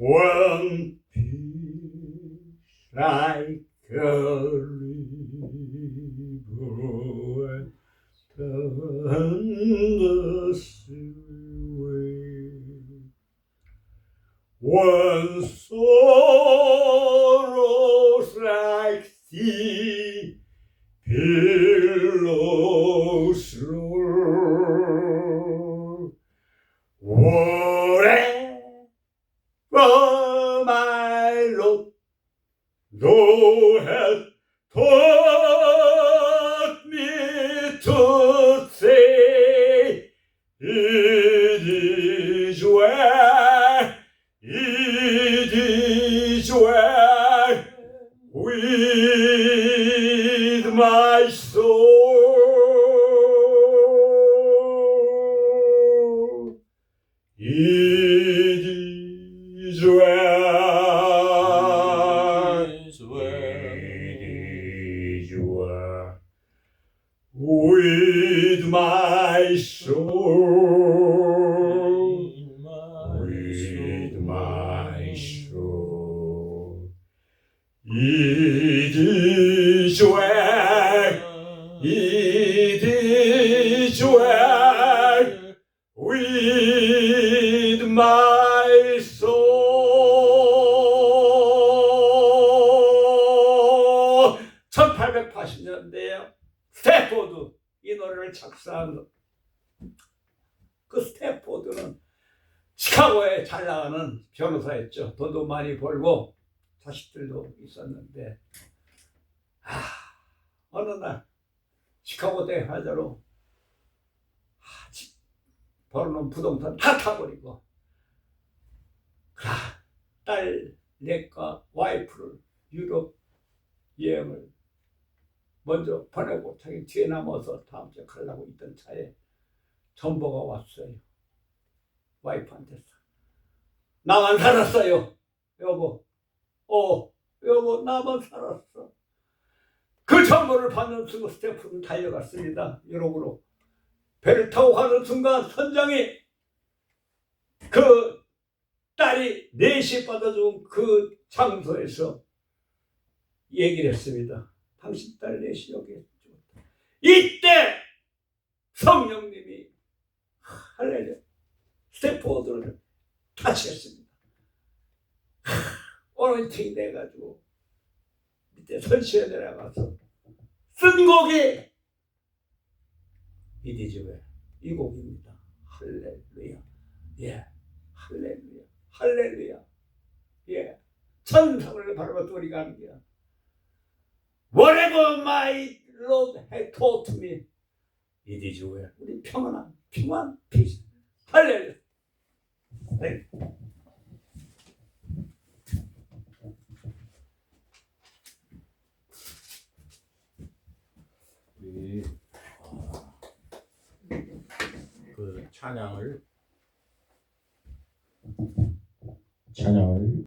One piece like a river down the seaway. One sorrows Whatever my lot thou hast taught me to say, it is well, it is well with my soul. It is well. is well. It is well with my soul. With my soul. It is well. It with my soul. 1880년대에 스태포드 이 노래를 작사한 것. 그 스태포드는 시카고에 잘 나가는 변호사였죠. 돈도 많이 벌고 자식들도 있었는데 아 어느 날 시카고 대화자로 아, 집 벌어놓은 부동산 다 타버리고 아, 딸 넷과 와이프를 유럽 여행을 먼저 보내고 자기 뒤에 남아서 다음 주에 가려고 있던 차에 전보가 왔어요. 와이프한테서 나만 살았어요. 여보. 어, 여보 나만 살았어. 그 정보를 받는 순간 스태프는 달려갔습니다. 유럽으로. 배를 타고 가는 순간 선장이 그 딸이 넷이 받아준 그 장소에서 얘기를 했습니다. 당신 딸 넷이 여기 있죠. 이때 성령님이 할렐루야 스태프워드를 타치했습니다. 오렌팅이 돼가지고 밑에 설치에 내려가서 쓴 곡이 이디즈웨 이 곡입니다. 할렐루야. 예, 할렐루야. 할렐루야. 예, 천상을 바라봐 우리가 하는 거야. Whatever my Lord had taught me, it is well. 우리 평안한 평안 peace. 할렐루야. 네. 우리 어, 그 찬양을 찬양을